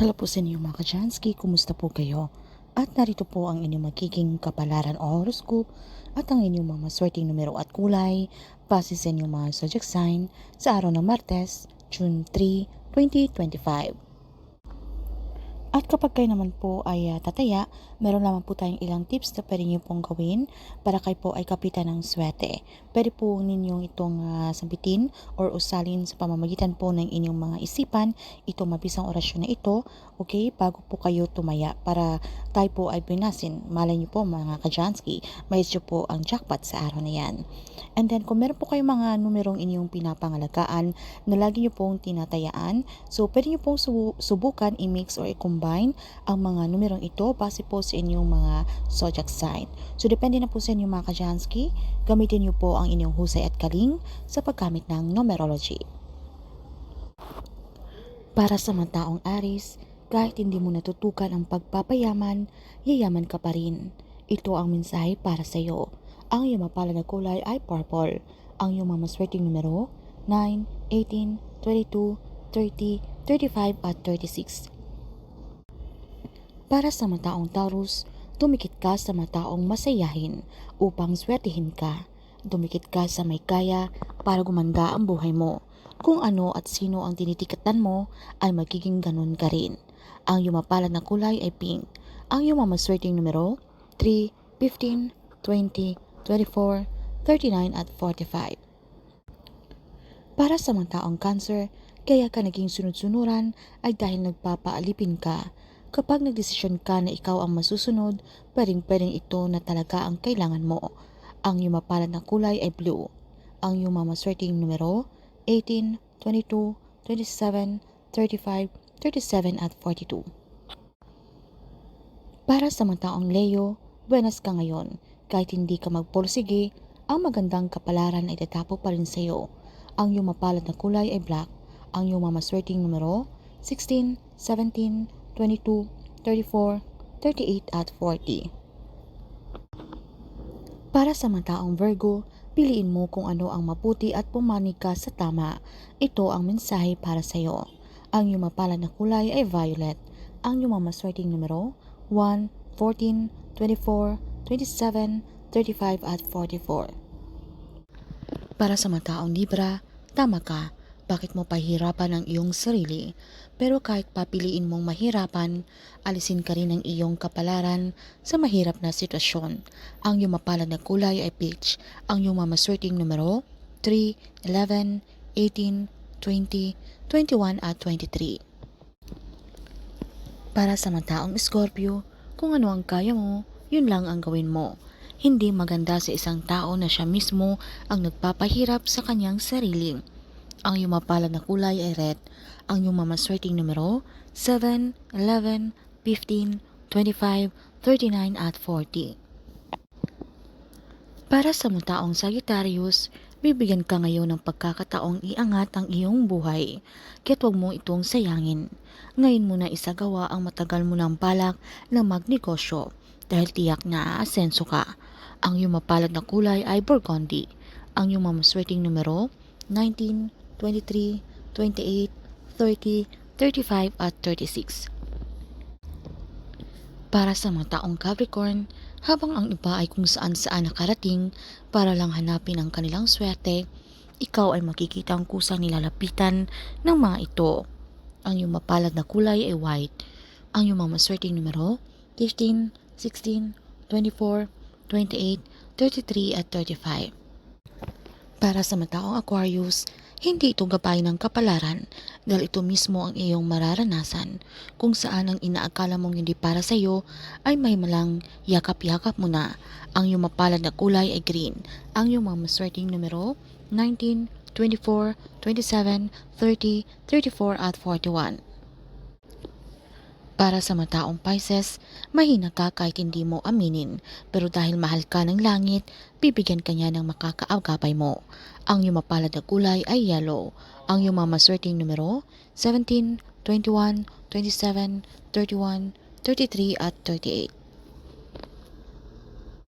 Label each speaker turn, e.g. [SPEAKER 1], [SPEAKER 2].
[SPEAKER 1] Hello po sa inyo mga kajansky, kumusta po kayo? At narito po ang inyong magiging kapalaran o horoscope at ang inyong mga maswerteng numero at kulay base sa inyong mga zodiac sign sa araw ng Martes, June 3, 2025. At kapag kayo naman po ay uh, tataya, meron naman po tayong ilang tips na pwede niyo pong gawin para kayo po ay kapitan ng swerte. Pwede po ninyong itong uh, sambitin or usalin sa pamamagitan po ng inyong mga isipan itong mabisang orasyon na ito, okay, bago po kayo tumaya para tayo po ay binasin. Malay niyo po mga kajansky, may po ang jackpot sa araw na yan. And then kung meron po kayong mga numerong inyong pinapangalagaan na lagi niyo pong tinatayaan, so pwede niyo pong subukan i-mix or i-combine ang mga numerong ito base po sa inyong mga zodiac sign. So depende na po sa inyong mga kajansky, gamitin niyo po ang inyong husay at kaling sa paggamit ng numerology. Para sa mga taong Aris, kahit hindi mo natutukan ang pagpapayaman, yayaman ka pa rin. Ito ang mensahe para sa iyo. Ang iyong mapala na kulay ay purple. Ang iyong mga maswerteng numero, 9, 18, 22, 30, 35 at 36. Para sa mga taong Taurus, dumikit ka sa mga taong masayahin upang swertihin ka. Dumikit ka sa may kaya para gumanda ang buhay mo. Kung ano at sino ang tinitikatan mo ay magiging ganun ka rin. Ang iyong mapalad na kulay ay pink. Ang iyong mamaswerteng numero 3, 15, 20, 24, 39 at 45. Para sa mga taong cancer, kaya ka naging sunod-sunuran ay dahil nagpapaalipin ka. Kapag nagdesisyon ka na ikaw ang masusunod, pwedeng-pwedeng ito na talaga ang kailangan mo. Ang iyong mapalad na kulay ay blue. Ang iyong mamaswerteng numero 18, 22, 27, 35, 37 at 42. Para sa mga taong Leo, buenas ka ngayon. Kahit hindi ka magporsige, ang magandang kapalaran ay tatapo pa rin sa iyo. Ang iyong mapalad na kulay ay black. Ang iyong mamaswerteng numero 16, 17, 22, 34, 38 at 40. Para sa mga Virgo, Piliin mo kung ano ang maputi at pumani ka sa tama. Ito ang mensahe para sa iyo. Ang iyong mapalad na kulay ay violet. Ang iyong mamaswerteng numero 1, 14, 24, 27, 35 at 44. Para sa mga Libra, tama ka. Bakit mo pahirapan ang iyong sarili? Pero kahit papiliin mong mahirapan, alisin ka rin ang iyong kapalaran sa mahirap na sitwasyon. Ang iyong mapalad na kulay ay peach. Ang iyong mamaswerteng numero 3, 11, 18, 20, 21 at 23. Para sa mga taong Scorpio, kung ano ang kaya mo, yun lang ang gawin mo. Hindi maganda sa isang tao na siya mismo ang nagpapahirap sa kanyang sarili. Ang iyong mapalad na kulay ay red. Ang iyong mamaswerteng numero 7, 11, 15, 25, 39 at 40. Para sa mga taong Sagittarius, bibigyan ka ngayon ng pagkakataong iangat ang iyong buhay. Kaya't huwag mo itong sayangin. Ngayon mo na isagawa ang matagal mo ng balak na magnegosyo dahil tiyak na aasenso ka. Ang iyong mapalad na kulay ay burgundy. Ang iyong mamaswerteng numero 19, 23, 28, 30, 35 at 36. Para sa mga taong Capricorn, habang ang iba ay kung saan saan nakarating para lang hanapin ang kanilang swerte, ikaw ay makikita ang kusang nilalapitan ng mga ito. Ang iyong mapalad na kulay ay white. Ang iyong mga maswerteng numero 15, 16, 24, 28, 33 at 35. Para sa mataong Aquarius, hindi ito gabay ng kapalaran dahil ito mismo ang iyong mararanasan kung saan ang inaakala mong hindi para sa iyo ay may malang yakap-yakap mo na. Ang iyong mapalad na kulay ay green. Ang iyong mga maswerteng numero 19, 24, 27, 30, 34 at 41. Para sa mataong Pisces, mahina ka kahit hindi mo aminin, pero dahil mahal ka ng langit, bibigyan ka niya ng makakaagapay mo. Ang iyong mapalad na kulay ay yellow. Ang iyong mamaswerteng numero, 17, 21, 27, 31, 33 at 38.